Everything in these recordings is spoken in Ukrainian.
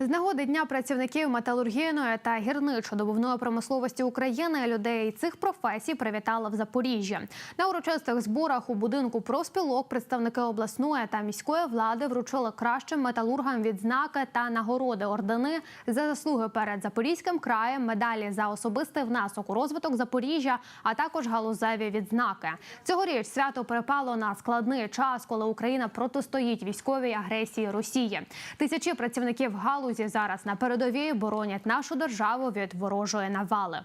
З нагоди дня працівників металургійної та гірничо-добувної промисловості України людей цих професій привітали в Запоріжжі. На урочистих зборах у будинку профспілок представники обласної та міської влади вручили кращим металургам відзнаки та нагороди ордени за заслуги перед Запорізьким краєм, медалі за особистий внесок у розвиток Запоріжжя, а також галузеві відзнаки. Цьогоріч свято припало на складний час, коли Україна протистоїть військовій агресії Росії. Тисячі працівників галузі зараз на передовій боронять нашу державу від ворожої навали.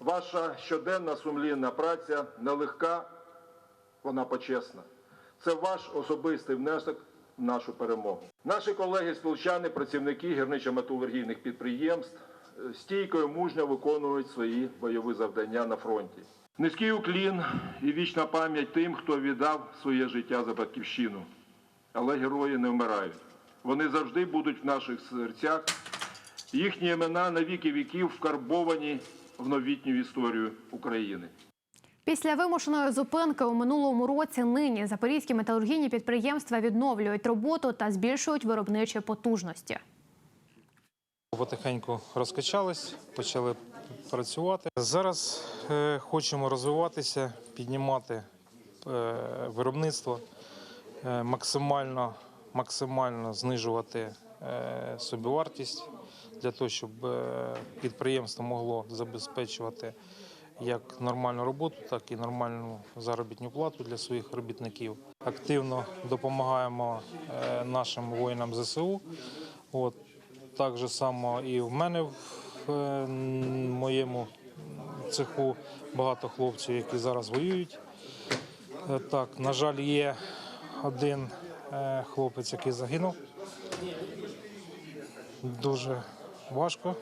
Ваша щоденна сумлінна праця нелегка, вона почесна. Це ваш особистий внесок в нашу перемогу. Наші колеги спілчани, працівники гірничо-металургійних підприємств е, стійко і мужньо виконують свої бойові завдання на фронті. Низький уклін і вічна пам'ять тим, хто віддав своє життя за батьківщину. Але герої не вмирають. Вони завжди будуть в наших серцях. Їхні імена на віки віків вкарбовані в новітню історію України. Після вимушеної зупинки у минулому році нині запорізькі металургійні підприємства відновлюють роботу та збільшують виробничі потужності. Потихеньку розкачались, почали працювати. Зараз е, хочемо розвиватися, піднімати е, виробництво, е, максимально, максимально знижувати е, собівартість для того, щоб е, підприємство могло забезпечувати як нормальну роботу, так і нормальну заробітну плату для своїх робітників. Активно допомагаємо е, нашим воїнам ЗСУ. От, так же само і в мене в моєму цеху багато хлопців, які зараз воюють. Так, на жаль, є один хлопець, який загинув. Дуже важко.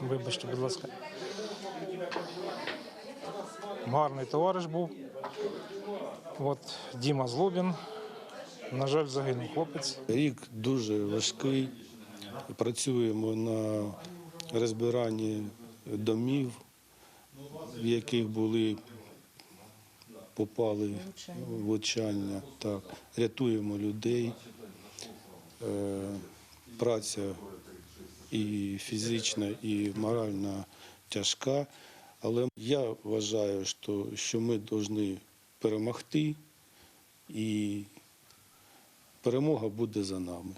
Вибачте, будь ласка. Гарний товариш був. От Діма Злобін. На жаль, загинув хлопець. Рік дуже важкий. Працюємо на розбиранні домів, в яких були попали влучання. Так. Рятуємо людей. Е, Праця і фізична, і моральна тяжка. Але я вважаю, що, що ми повинні перемогти і перемога буде за нами.